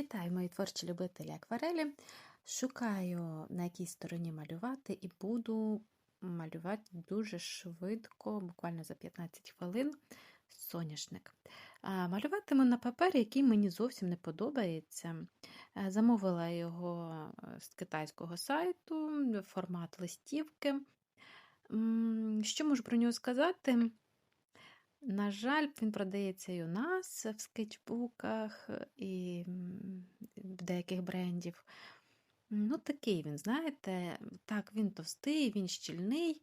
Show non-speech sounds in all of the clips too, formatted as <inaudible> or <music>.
Вітаю, мої творчі любителі акварелі. Шукаю, на якій стороні малювати, і буду малювати дуже швидко, буквально за 15 хвилин, соняшник. Малюватиму на папері, який мені зовсім не подобається. Е, Замовила його е, з китайського сайту, формат листівки. Що можу про нього сказати? На жаль, він продається і у нас в скетчбуках, і в деяких брендів. Ну, такий він, знаєте, так, він товстий, він щільний,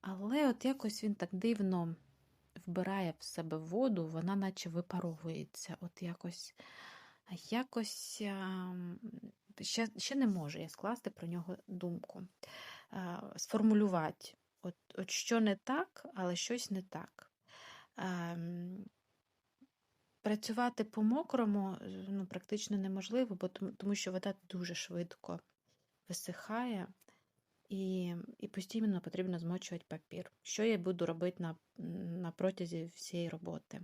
але от якось він так дивно вбирає в себе воду, вона наче випаровується. От якось якось ще, ще не можу я скласти про нього думку. Сформулювати, от, от що не так, але щось не так. Ем, Працювати по мокрому ну, практично неможливо, бо тому, що вода дуже швидко висихає і і постійно потрібно змочувати папір. Що я буду робити на, на протязі всієї роботи?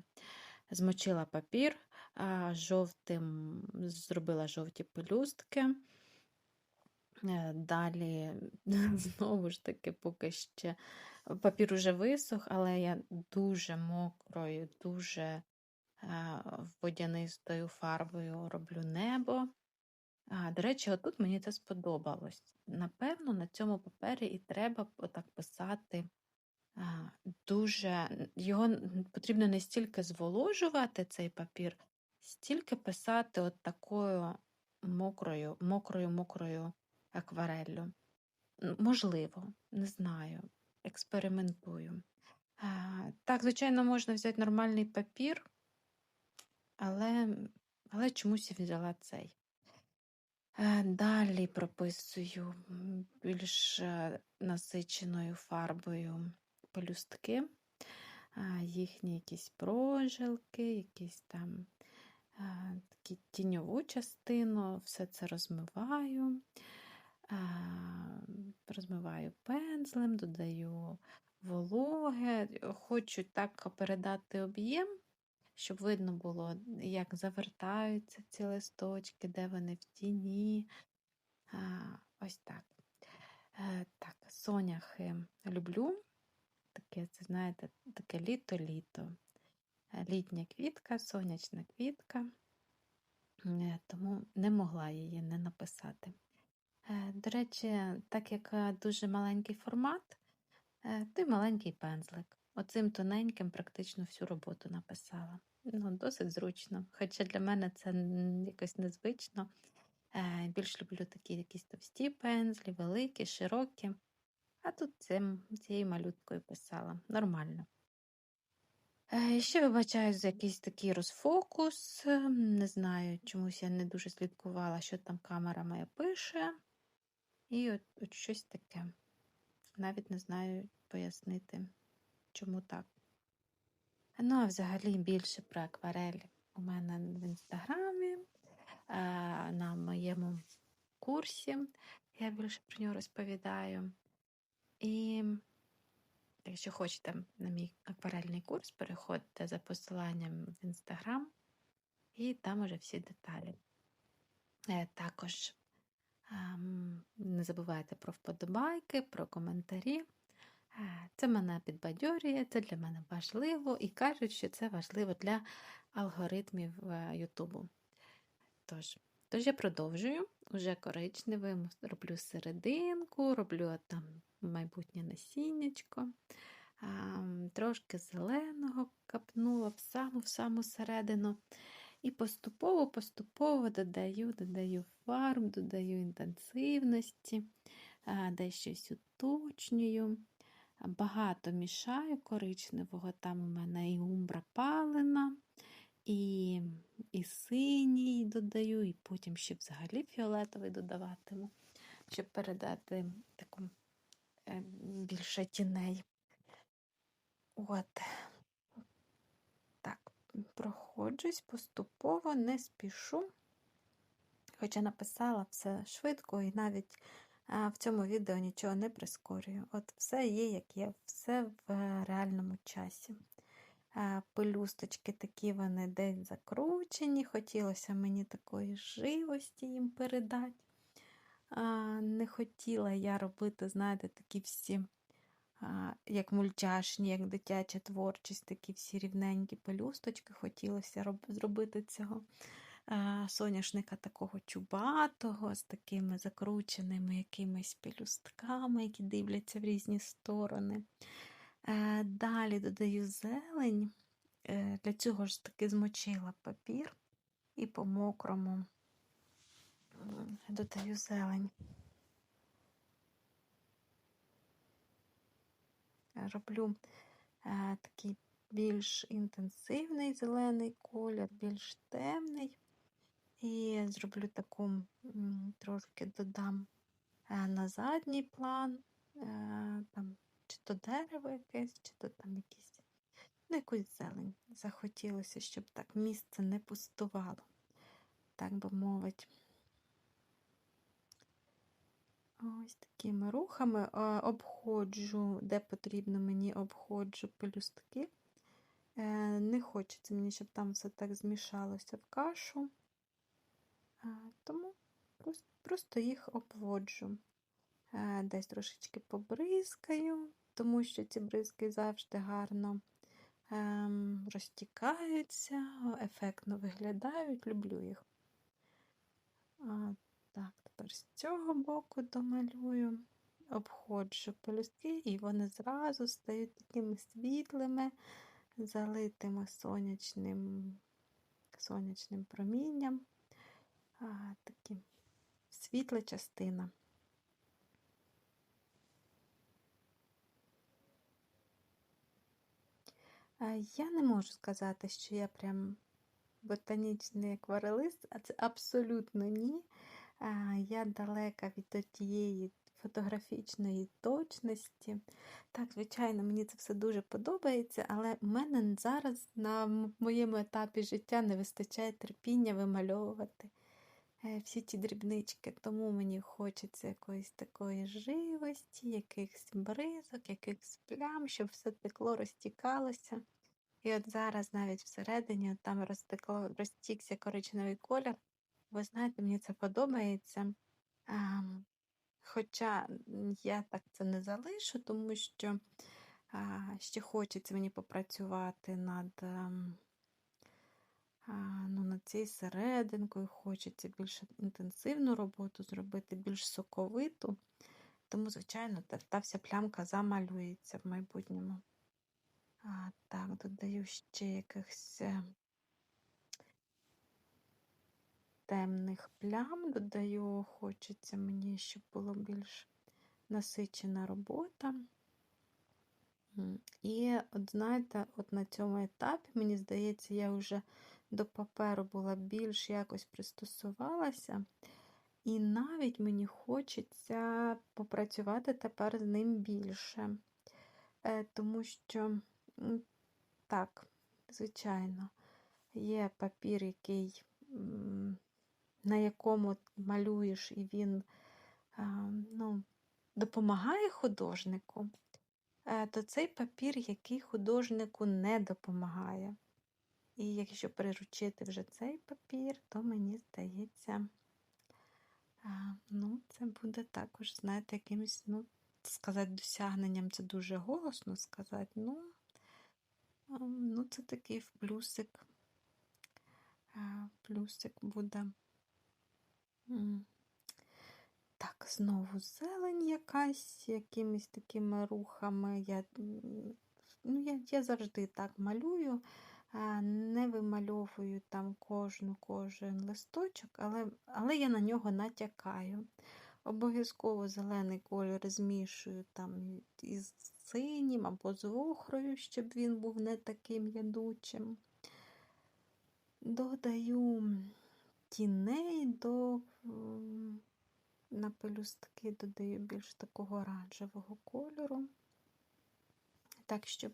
Змочила папір, жовтим зробила жовті пелюстки. Е, Далі, <laughs> знову ж таки, поки ще папір уже висох, але я дуже мокрою, дуже е, водянистою фарбою роблю небо. А, До речі, отут мені це сподобалось. Напевно, на цьому папері і треба отак писати. а, Дуже його потрібно не стільки зволожувати цей папір, стільки писати от такою мокрою, мокрою, мокрою аквареллю. Можливо, не знаю, експериментую. Так, звичайно, можна взяти нормальний папір, але, але чомусь я взяла цей. Е, Далі прописую більш е, насиченою фарбою пелюстки, їхні якісь прожилки, якісь там а, такі тіньову частину, все це розмиваю, розмиваю пензлем, додаю вологе, хочу так передати об'єм, щоб видно було, як завертаються ці листочки, де вони в тіні. Ось так. Е, Так, соняхи люблю. Таке, знаєте, таке літо-літо. Е, Літня квітка, сонячна квітка, Е, тому не могла її не написати. Е, До речі, так як е, дуже маленький формат, е, й маленький пензлик. Оцим тоненьким практично всю роботу написала. Ну, досить зручно. Хоча для мене це якось незвично. Більш люблю такі якісь товсті пензлі, великі, широкі. А тут цим, цією малюткою писала. Нормально. Ще вибачаю за якийсь такий розфокус. Не знаю, чомусь я не дуже слідкувала, що там камера моя пише. І от, от щось таке. Навіть не знаю пояснити, чому так. Ну, а взагалі більше про акварель у мене в інстаграмі, на моєму курсі. Я більше про нього розповідаю. І якщо хочете на мій акварельний курс, переходьте за посиланням в інстаграм, і там уже всі деталі. Е, Також не забувайте про вподобайки, про коментарі. Це мене підбадьорює, це для мене важливо і кажуть, що це важливо для алгоритмів е, Ютубу. Тож, тож я продовжую уже коричневим, роблю серединку, роблю там майбутнє насіннячко, трошки зеленого капнула в саму в саму середину. І поступово-поступово додаю, додаю фарб, додаю інтенсивності, а, де щось уточнюю. Багато мішаю коричневого, там у мене і умбра палена, і, і синій додаю, і потім ще взагалі фіолетовий додаватиму, щоб передати таку е, більше тіней. От. Проходжусь поступово, не спішу. Хоча написала все швидко і навіть в цьому відео нічого не прискорюю. От все є, як є, все в реальному часі. Пелюсточки такі вони десь закручені. Хотілося мені такої живості їм передати. Не хотіла я робити, знаєте, такі всі, як мультяшні, як дитяча творчість, такі всі рівненькі пелюсточки. Хотілося роб, зробити цього соняшника такого чубатого, з такими закрученими якимись пелюстками, які дивляться в різні сторони. Е, Далі додаю зелень. Е, Для цього ж таки змочила папір і по мокрому додаю зелень. Роблю е, такий більш інтенсивний зелений колір, більш темний. І зроблю таку трошки додам е, на задній план, е, там, чи то дерево якесь, чи то там якісь, ну, якусь зелень. Захотілося, щоб так місце не пустувало, так би мовити. Ось такими рухами обходжу, де потрібно мені обходжу пелюстки. Е, Не хочеться мені, щоб там все так змішалося в кашу. Е, Тому просто їх обводжу. Е, Десь трошечки побризкаю, тому що ці бризки завжди гарно ем, розтікаються, ефектно виглядають, люблю їх. Так, тепер з цього боку домалюю, обходжу пелюстки, і вони зразу стають такими світлими, залитими сонячним, сонячним промінням. А, такі світла частина. Я не можу сказати, що я прям ботанічний акварелист, а це абсолютно ні. Я далека від тієї фотографічної точності. Так, звичайно, мені це все дуже подобається, але в мене зараз на моєму етапі життя не вистачає терпіння вимальовувати е, всі ті дрібнички, тому мені хочеться якоїсь такої живості, якихось бризок, якихось плям, щоб все текло, розтікалося. І от зараз навіть всередині там розтекло, розтікся коричневий колір. Ви знаєте, мені це подобається. Хоча я так це не залишу, тому що ще хочеться мені попрацювати над, ну, над цією серединкою, хочеться більш інтенсивну роботу зробити, більш соковиту. Тому, звичайно, та, та вся плямка замалюється в майбутньому. А, так, додаю ще якихось темних плям, додаю, хочеться мені, щоб було більш насичена робота. І от знаєте, от на цьому етапі, мені здається, я вже до паперу була більш якось пристосувалася. І навіть мені хочеться попрацювати тепер з ним більше. Е, Тому що, так, звичайно, є папір, який, на якому малюєш, і він ну, допомагає художнику, е, то цей папір, який художнику не допомагає. І якщо приручити вже цей папір, то мені здається, ну, це буде також, знаєте, якимось, ну, сказати, досягненням це дуже голосно сказати. Ну, ну це такий плюсик. Плюсик буде. Так, знову зелень якась, якимись такими рухами. Я, ну, я, я завжди так малюю, не вимальовую там кожну, кожен листочок, але, але я на нього натякаю. Обов'язково зелений кольор змішую там із синім або з охрою, щоб він був не таким ядучим. Додаю тіней до на пелюстки додаю більш такого оранжевого кольору, так, щоб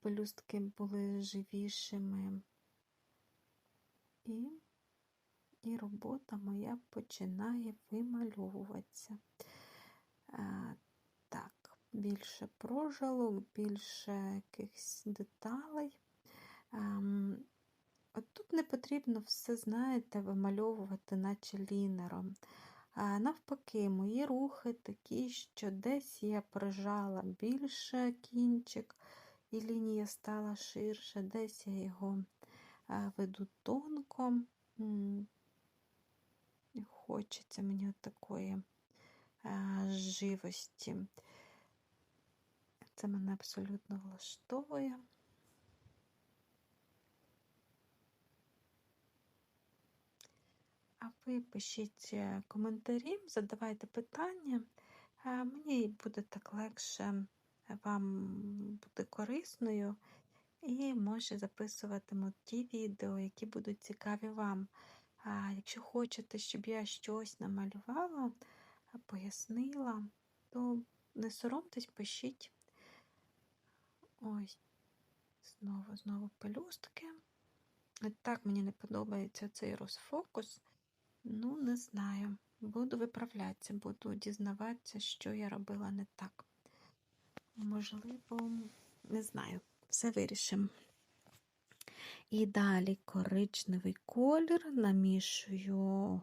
пелюстки були живішими. І, і робота моя починає вимальовуватися. Так, більше прожилок, більше якихось деталей. Ем, От тут не потрібно все, знаєте, вимальовувати, наче лінером. А навпаки, мої рухи такі, що десь я прижала більше кінчик, і лінія стала ширше, десь я його веду тонко. Хочеться мені такої живості. Це мене абсолютно влаштовує. А ви пишіть е, коментарі, задавайте питання. Е, Мені буде так легше вам бути корисною і може записуватиму ті відео, які будуть цікаві вам. А якщо хочете, щоб я щось намалювала, пояснила, то не соромтесь, пишіть. Ось, знову, знову пелюстки. Так мені не подобається цей розфокус. Ну, не знаю. Буду виправлятися, буду дізнаватися, що я робила не так. Можливо, не знаю, все вирішимо. І далі коричневий колір, намішую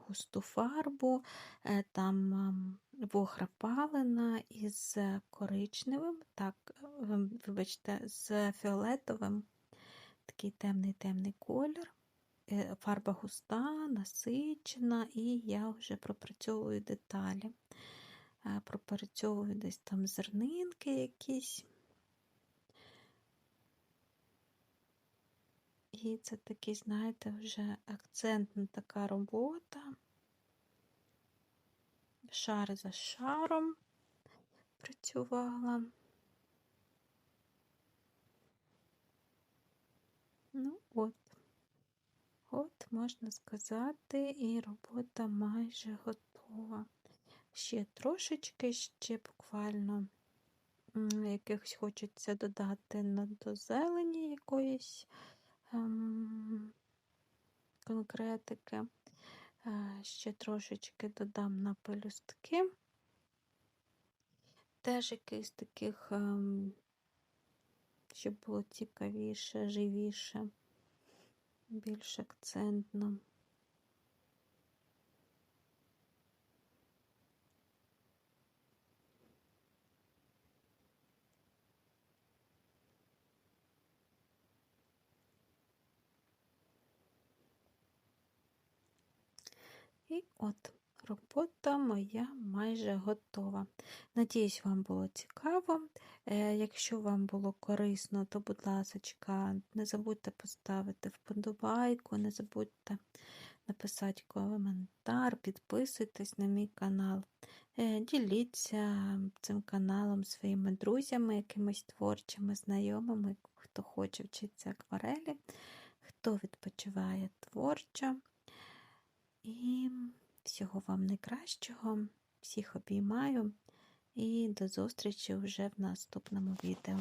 густу фарбу, е, там ем, вохра палена із коричневим, так, вибачте, з фіолетовим, такий темний-темний колір. Е, Фарба густа, насичена, і я вже пропрацьовую деталі. Е, Пропрацьовую десь там зернинки якісь. І це такий, знаєте, вже акцентна така робота. Шар за шаром працювала. Ну, от. От, можна сказати, і робота майже готова. Ще трошечки, ще буквально якихось хочеться додати до зелені якоїсь ем, конкретики. Е, Ще трошечки додам на пелюстки. Теж якийсь таких, ем, щоб було цікавіше, живіше більш акцентно. І от робота моя майже готова. Надіюсь, вам було цікаво. Е, Якщо вам було корисно, то, будь ласка, не забудьте поставити вподобайку, не забудьте написати коментар, підписуйтесь на мій канал. Е, Діліться цим каналом своїми друзями, якимись творчими знайомими, хто хоче вчитися акварелі, хто відпочиває творчо. І всього вам найкращого, всіх обіймаю і до зустрічі вже в наступному відео.